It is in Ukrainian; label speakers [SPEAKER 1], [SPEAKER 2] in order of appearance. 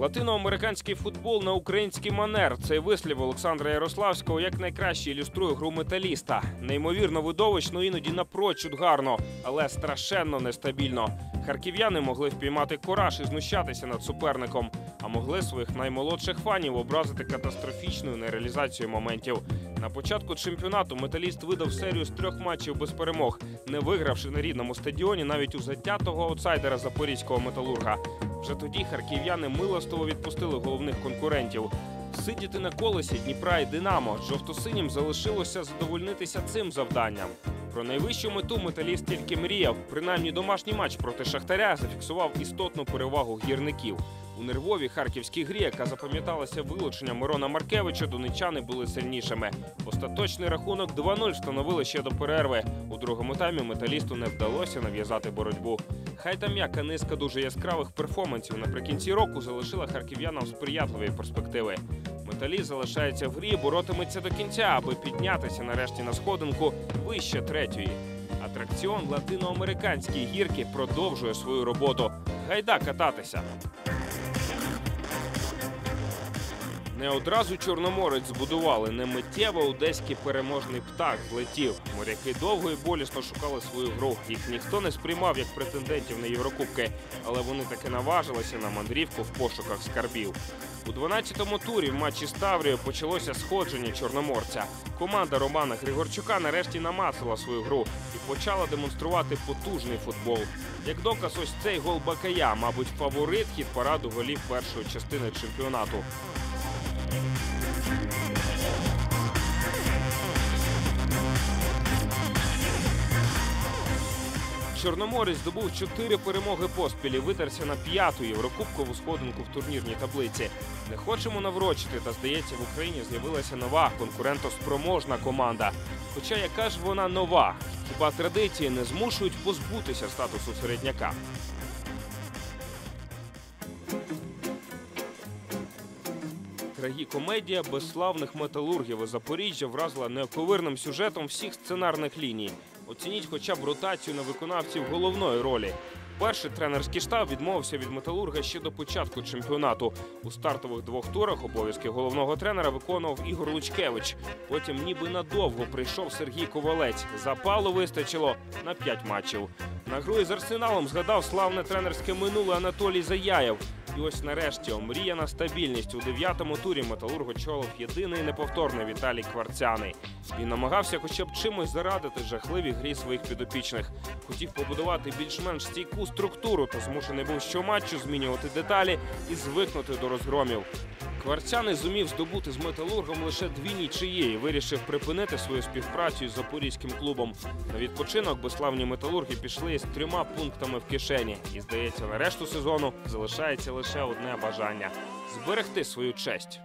[SPEAKER 1] Латиноамериканський футбол на український манер. Цей вислів Олександра Ярославського як найкраще ілюструє гру металіста. Неймовірно видовищно, іноді напрочуд гарно, але страшенно нестабільно. Харків'яни могли впіймати кораж і знущатися над суперником, а могли своїх наймолодших фанів образити катастрофічною нереалізацією моментів. На початку чемпіонату металіст видав серію з трьох матчів без перемог, не вигравши на рідному стадіоні навіть у затятого аутсайдера запорізького металурга. Вже тоді харків'яни милостиво відпустили головних конкурентів. Сидіти на колесі Дніпра і Динамо жовто-синім залишилося задовольнитися цим завданням. Про найвищу мету металіст тільки мріяв. Принаймні домашній матч проти Шахтаря зафіксував істотну перевагу гірників. У нервовій харківській грі, яка запам'яталася вилученням Мирона Маркевича, донечани були сильнішими. Остаточний рахунок 2-0 встановили ще до перерви. У другому таймі металісту не вдалося нав'язати боротьбу. Хай там яка низка дуже яскравих перформансів наприкінці року залишила харків'янам сприятливі перспективи. Металіст залишається в грі, боротиметься до кінця, аби піднятися нарешті на сходинку вище третьої. Атракціон латиноамериканської гірки продовжує свою роботу. Гайда кататися. Не одразу Чорноморець збудували, не миттєво одеський переможний птах злетів. Моряки довго і болісно шукали свою гру. Їх ніхто не сприймав як претендентів на Єврокубки, але вони таки наважилися на мандрівку в пошуках скарбів. У 12-му турі в матчі з Таврією почалося сходження чорноморця. Команда Романа Григорчука нарешті намацала свою гру і почала демонструвати потужний футбол. Як доказ, ось цей гол Бакая, мабуть, фаворит хід параду голів першої частини чемпіонату. Чорноморець здобув чотири перемоги поспіль витерся на п'яту єврокубкову сходинку в турнірній таблиці. Не хочемо наврочити, та здається, в Україні з'явилася нова конкурентоспроможна команда. Хоча яка ж вона нова? Хіба традиції не змушують позбутися статусу середняка? Трагікомедія безславних металургів Запоріжжя вразила неоковирним сюжетом всіх сценарних ліній. Оцініть хоча б ротацію на виконавців головної ролі. Перший тренерський штаб відмовився від металурга ще до початку чемпіонату. У стартових двох турах обов'язки головного тренера виконував Ігор Лучкевич. Потім, ніби надовго, прийшов Сергій Ковалець. Запалу вистачило на п'ять матчів. На гру із арсеналом згадав славне тренерське минуле Анатолій Заяєв. І ось нарешті омріяна стабільність у дев'ятому турі металург очолив єдиний неповторний Віталій Кварцяний. Він намагався хоча б чимось зарадити жахливій грі своїх підопічних. Хотів побудувати більш-менш стійку структуру, то змушений був щоматчу змінювати деталі і звикнути до розгромів. Кварцяний зумів здобути з металургом лише дві нічиї і вирішив припинити свою співпрацю із запорізьким клубом. На відпочинок безславні металурги пішли з трьома пунктами в кишені. І здається, на решту сезону залишається лише одне бажання зберегти свою честь.